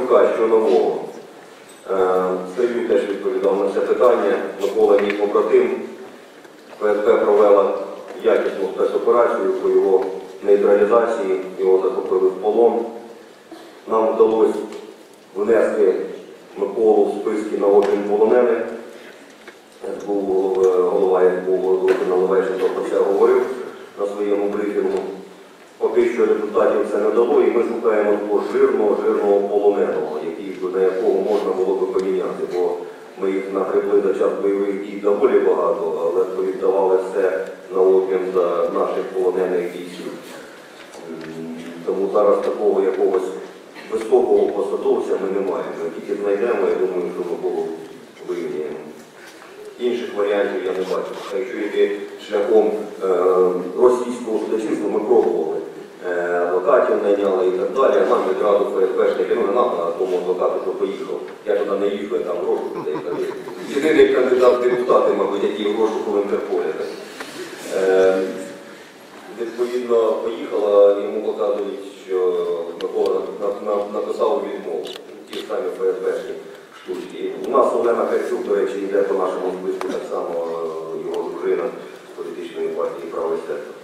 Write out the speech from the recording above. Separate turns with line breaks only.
Ткачука, що нового. Е, теж відповідав на це питання. Микола мій побратим. ФСБ провела якісну спецоперацію по його нейтралізації, його захопили в полон. Нам вдалося внести Миколу в списки на обмін полонених. Був е, голова, Що результатів це не дало, і ми шукаємо того жирного, жирного полоненого, який, на якого можна було би поміняти, бо ми їх нагребли за час бойових дій доволі багато, але повіддавали все на обмін за наших полонених бійців. Тому зараз такого якогось високого посадовця ми не маємо. Тільки знайдемо, я думаю, що ми було вивільняємо. Інших варіантів я не бачу. Якщо йти шляхом е, російського судочинства, ми пробували. Адвокатів найняли і так далі, нам відразу ФСБшники, ну не нам, а тому адвокату, що поїхав. Я туди не їхав, я там розшуку деяка. Єдиний кандидат в депутати, мабуть, який в розшуку в Інтерполі. Е, відповідно, поїхала, йому показують, що Микола на- на- написав відмову. Ті ж самі ФСБшні штучки. У нас Олена Харчук, до речі, йде по нашому списку так само е, його дружина з політичної партії правий сектор.